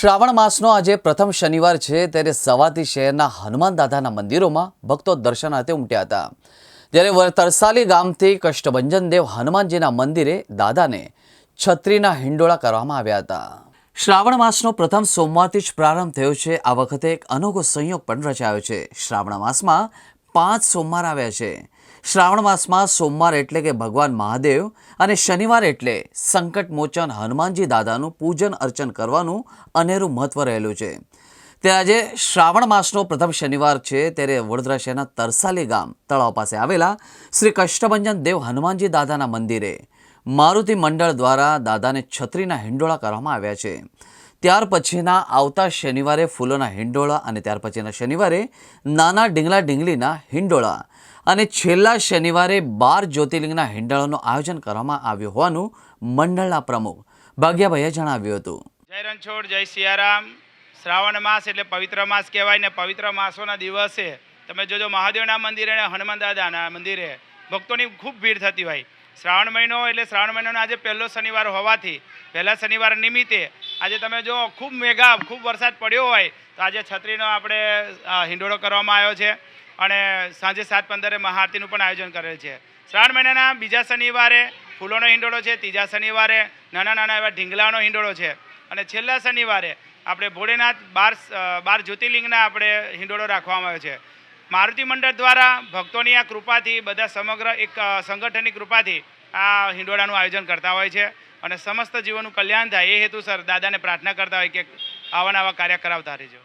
શ્રાવણ માસનો આજે પ્રથમ શનિવાર છે ત્યારે સવારથી શહેરના હનુમાન દાદાના મંદિરોમાં ભક્તો દર્શનાર્થે ઉમટ્યા હતા. ત્યારે તરસાલી ગામથી કષ્ટભંજન દેવ હનુમાનજીના મંદિરે દાદાને છત્રીના હિંડોળા કરવામાં આવ્યા હતા. શ્રાવણ માસનો પ્રથમ સોમવારથી જ પ્રારંભ થયો છે. આ વખતે એક અનોખો સંયોગ પણ રચાયો છે. શ્રાવણ માસમાં પાંચ સોમવાર આવ્યા છે. શ્રાવણ માસમાં સોમવાર એટલે કે ભગવાન મહાદેવ અને શનિવાર એટલે સંકટ હનુમાનજી દાદાનું પૂજન અર્ચન કરવાનું અનેરું મહત્વ રહેલું છે. ત્યારે આજે શ્રાવણ માસનો પ્રથમ શનિવાર છે ત્યારે વડોદરા શહેરના તરસાલી ગામ તળાવ પાસે આવેલા શ્રી કષ્ટભંજન દેવ હનુમાનજી દાદાના મંદિરે મારુતિ મંડળ દ્વારા દાદાને છત્રીના હિંડોળા કરવામાં આવ્યા છે. ત્યાર પછીના આવતા શનિવારે ફૂલોના હિંડોળા અને ત્યાર પછીના શનિવારે નાના ડીંગલા ડીંગલીના હિંડોળા. અને છેલ્લા શનિવારે બાર જ્યોતિર્લિંગના હિંડોળાનું આયોજન કરવામાં આવ્યું હોવાનું મંડળના પ્રમુખ ભાગ્યાભાઈએ જણાવ્યું હતું. જય રણછોડ, જય સિયારામ. શ્રાવણ માસ એટલે પવિત્ર માસ કહેવાય ને પવિત્ર માસોના દિવસે તમે જોજો મહાદેવના મંદિરે અને હનુમાન દાદાના મંદિરે ભક્તોની ખૂબ ભીડ થતી હોય. શ્રાવણ મહિનો એટલે શ્રાવણ મહિનાનો આજે પહેલો શનિવાર હોવાથી પહેલા શનિવાર નિમિત્તે આજે તમે જો ખૂબ મેઘા, ખૂબ વરસાદ પડ્યો હોય, તો આજે છત્રીનો આપણે હિંડોળો કરવામાં આવ્યો છે અને સાંજે સાત પંદરે મહાઆરતીનું પણ આયોજન કરેલ છે. શ્રાવણ મહિનાના બીજા શનિવારે ફૂલોનો હિંડોળો છે, ત્રીજા શનિવારે નાના નાના એવા ઢીંગલાનો હિંડોળો છે અને છેલ્લા શનિવારે આપણે ભોળેનાથ બાર બાર જ્યોતિર્લિંગના આપણે હિંડોળો રાખવામાં આવ્યો છે. મારુતિ મંડળ દ્વારા ભક્તોની આ કૃપાથી બધા સમગ્ર એક સંગઠનની કૃપાથી આ હિંડોળાનું આયોજન કરતા હોય છે અને સમસ્ત જીવોનું કલ્યાણ થાય એ હેતુસર દાદાને પ્રાર્થના કરતા હોય કે આવા નવા કાર્ય કરાવતા રહેજો.